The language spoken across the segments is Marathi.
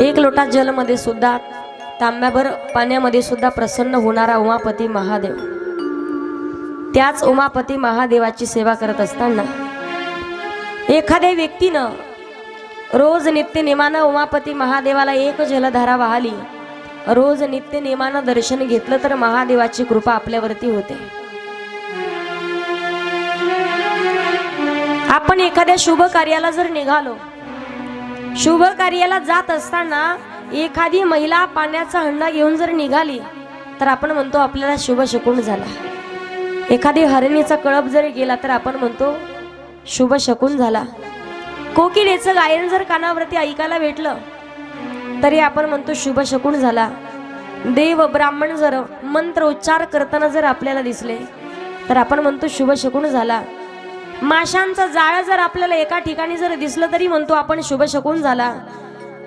एक लोटा जलमध्ये सुद्धा तांब्याभर पाण्यामध्ये सुद्धा प्रसन्न होणारा उमापती महादेव. त्याच उमापती महादेवाची सेवा करत असताना एखाद्या व्यक्तीनं रोज नित्य नेमानं उमापती महादेवाला एक जलधारा वाहली रोज नित्य नेमानं दर्शन घेतलं तर महादेवाची कृपा आपल्यावरती होते. आपण एखाद्या शुभ कार्याला जर निघालो शुभ कार्याला जात असताना एखादी महिला पाण्याचा हंडा घेऊन जर निघाली तर आपण म्हणतो आपल्याला शुभ शकून झाला. एखादी हरणीचा कळप जरी गेला तर आपण म्हणतो शुभ शकून झाला. कोकिळेचं गायन जर कानावरती ऐकायला भेटलं तरी आपण म्हणतो शुभ शकून झाला. देव ब्राह्मण जर मंत्र उच्चार करताना जर आपल्याला दिसले तर आपण म्हणतो शुभ शकून झाला. माशांचं जाळं जर आपल्याला एका ठिकाणी जर दिसलं तरी म्हणतो आपण शुभ शकून झाला.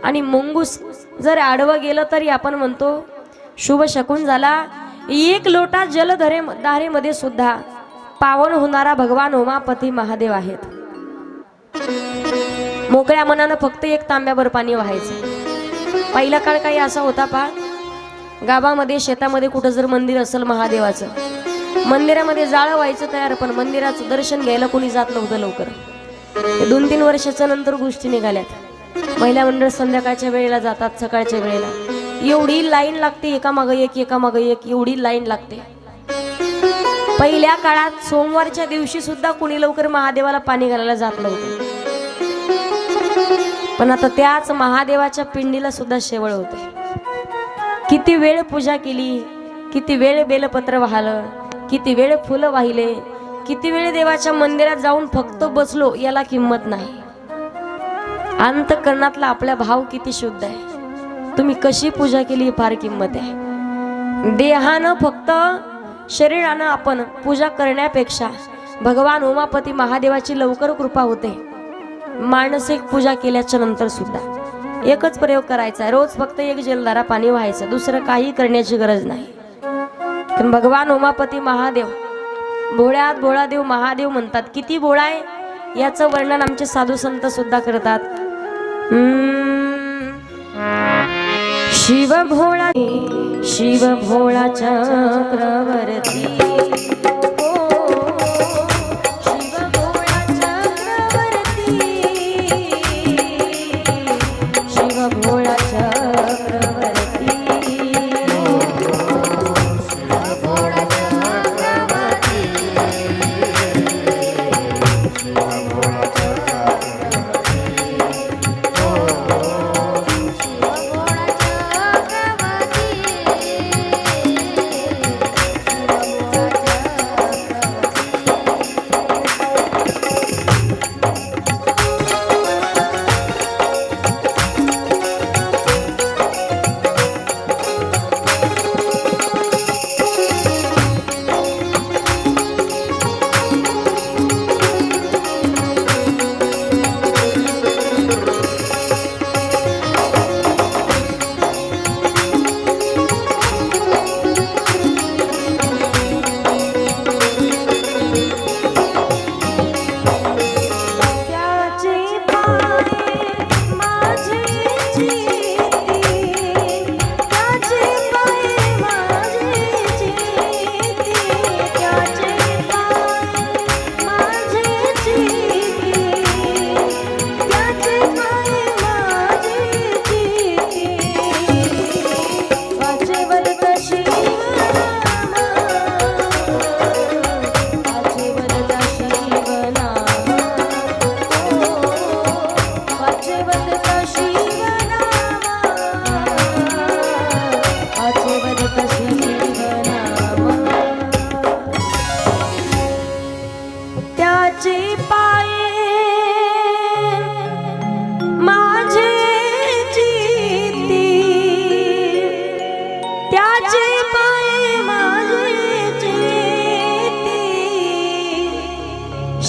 आणि मुंगूस जर आडवं गेलं तरी आपण म्हणतो शुभ शकून झाला. एक लोटा जलधरे धारेमध्ये सुद्धा पावन होणारा भगवान उमापती महादेव आहेत. मोकळ्या मनानं फक्त एक तांब्यावर पाणी व्हायचं. पहिला काळ काही असा होता पा गावामध्ये शेतामध्ये कुठं जर मंदिर असेल महादेवाचं मंदिरामध्ये जाळं व्हायचं तयार पण मंदिराचं दर्शन घ्यायला कोणी जात नव्हतं लवकर. दोन तीन वर्षाच्या नंतर गोष्टी निघाल्यात. महिला मंडळ संध्याकाळच्या वेळेला जातात सकाळच्या वेळेला. एवढी लाईन लागते एका मागं एक एका मागं एक एवढी लाईन लागते. पहिल्या काळात सोमवारच्या दिवशी सुद्धा कुणी लवकर महादेवाला पाणी घालायला जात नव्हतं. पण आता त्याच महादेवाच्या पिंडीला सुद्धा शेवळ होते. किती वेळ पूजा केली किती वेळ बेलपत्र वाहलं किती वेळ फुलं वाहिले किती वेळ देवाच्या मंदिरात जाऊन फक्त बसलो याला किंमत नाही. अंतकरणातला आपला भाव किती शुद्ध आहे. तुम्ही कशी पूजा केली ही फार किंमत आहे. देहानं फक्त शरीरानं आपण पूजा करण्यापेक्षा भगवान उमापती महादेवाची लवकर कृपा होते. मानसिक पूजा केल्याच्यानंतर सुद्धा. एकच प्रयोग करायचा आहे. रोज फक्त एक जलदारा पाणी व्हायचं दुसरं काही करण्याची गरज नाही. पण भगवान उमापती महादेव भोळ्यात भोळा देव महादेव म्हणतात. किती भोळा आहे? याचं वर्णन आमचे साधू संत सुद्धा करतात. शिव भोळा शिव भोळा चक्रवर्ती.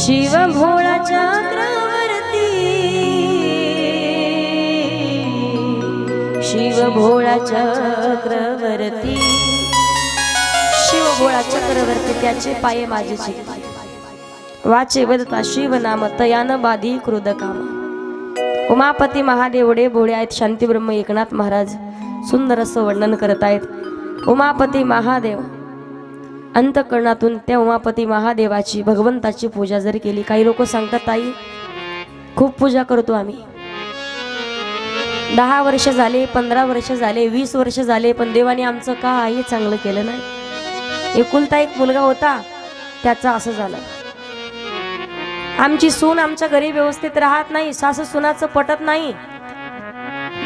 शिव भोळा चक्रवर्ती. शिव भोळा चक्रवर्ती. शिव भोळा चक्रवर्ती त्याचे पाये माझे वाचे वदता शिव नाम तयान बाधी क्रोध काम. उमापती महादेवडे भोळे आहेत शांतीब्रह्म एकनाथ महाराज. सुंदर असं वर्णन करत आहेत उमापती महादेव. अंतकरणातून त्या उमापती महादेवाची भगवंताची पूजा जर केली काही लोक सांगतात ताई खूप पूजा करतो आम्ही. दहा वर्ष झाले पंधरा वर्ष झाले वीस वर्ष झाले पण देवाने आमचं काही चांगलं केलं नाही. एकुलता एक मुलगा होता त्याचं असं झालं. आमची सून आमच्या घरी व्यवस्थित राहत नाही सासू सुनाचं पटत नाही.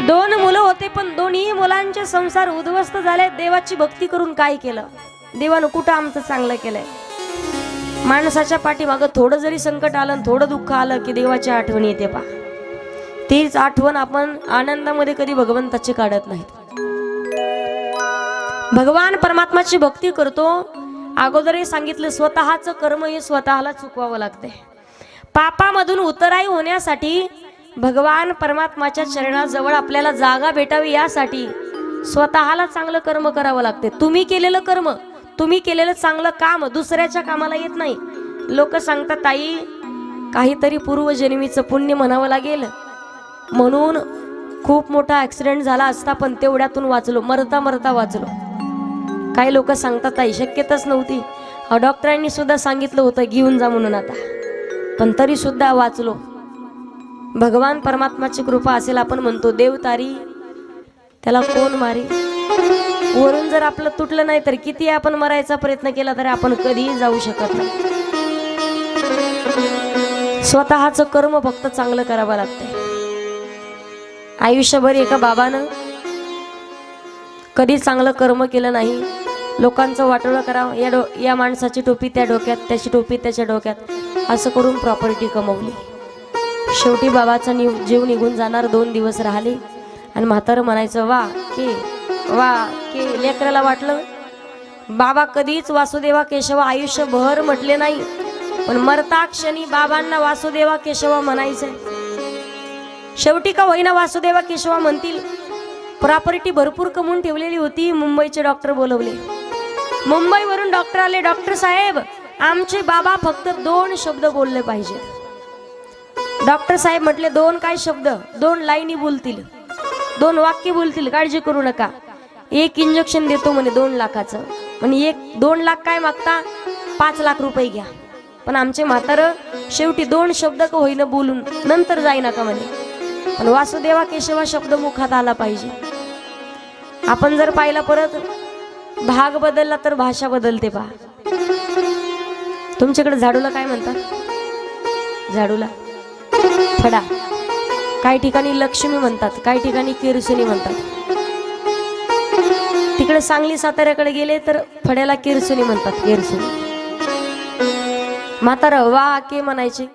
दोन मुलं होते पण दोन्ही मुलांचे संसार उद्ध्वस्त झाले देवाची भक्ती करून काय केलं? देवानं कुठं आमचं चांगलं केलंय? माणसाच्या पाठीमागं थोडं जरी संकट आलं आणि थोडं दुःख आलं की देवाची आठवण येते पा तीच आठवण आपण आनंदामध्ये कधी भगवंताची काढत नाहीत. भगवान परमात्माची भक्ती करतो. अगोदरही सांगितलं स्वतःचं कर्म हे स्वतःला चुकवावं लागते. पापामधून उतराई होण्यासाठी भगवान परमात्माच्या चरणाजवळ आपल्याला जागा भेटावी यासाठी स्वतःला चांगलं कर्म करावं लागते. तुम्ही केलेलं कर्म तुम्ही केलेलं चांगलं काम दुसऱ्याच्या कामाला येत नाही. लोक सांगतात ताई काहीतरी पूर्वजन्मीचं पुण्य म्हणावं लागेल. म्हणून खूप मोठा ॲक्सिडेंट झाला असता पण तेवढ्यातून वाचलो मरता मरता वाचलो. काही लोक सांगतात ताई शक्यतच नव्हती. डॉक्टरांनी सुद्धा सांगितलं होतं घेऊन जा म्हणून आता. पण तरी सुद्धा वाचलो. भगवान परमात्माची कृपा असेल आपण म्हणतो देव तारी त्याला कोण मारी? वरून जर आपलं तुटलं नाही तर किती आपण मरायचा प्रयत्न केला तरी आपण कधीही जाऊ शकत नाही. स्वतःचं कर्म फक्त चांगलं करावं लागतंय. आयुष्यभर एका बाबानं कधी चांगलं कर्म केलं नाही. लोकांचं वाटोळं करावं. या डो या माणसाची टोपी त्या डोक्यात त्याची टोपी त्याच्या डोक्यात. असं करून प्रॉपर्टी कमवली. शेवटी बाबाचा नि जीव निघून जाणार दोन दिवस राहिले. आणि म्हातारं म्हणायचं वा की वा के लेकराला वाटलं बाबा कधीच वासुदेवा केशवा आयुष्यभर म्हटले नाही पण मरता क्षणी बाबांना वासुदेवा केशवा म्हणायचंय शेवटी का होईना वासुदेवा केशवा म्हणतील प्रॉपर्टी भरपूर कमवून ठेवलेली होती मुंबईचे डॉक्टर बोलवले. मुंबईवरून डॉक्टर आले डॉक्टर साहेब आमचे बाबा फक्त दोन शब्द बोलले पाहिजेत डॉक्टर साहेब म्हटले दोन काय शब्द? दोन लाईनी बोलतील दोन वाक्य बोलतील काळजी करू नका. एक इंजेक्शन देतो म्हणे दोन लाखाचं. म्हणे एक दोन लाख काय मागता? पाच लाख रुपये घ्या. पण आमचे म्हातारं शेवटी दोन शब्द का होईना बोलून नंतर जाईना का म्हणे? पण वासुदेवा केशवा शब्द मुखात आला पाहिजे. आपण जर पाहिला परत भाग बदलला तर भाषा बदलते पहा. तुमच्याकडे झाडूला काय म्हणतात? झाडूला. फडा. काही ठिकाणी लक्ष्मी म्हणतात काही ठिकाणी किरसुनी म्हणतात. तिकडे सांगली साताऱ्याकडे गेले तर फड्याला किरसुनी म्हणतात केरसुनी. म्हातारा वा के म्हणायचे.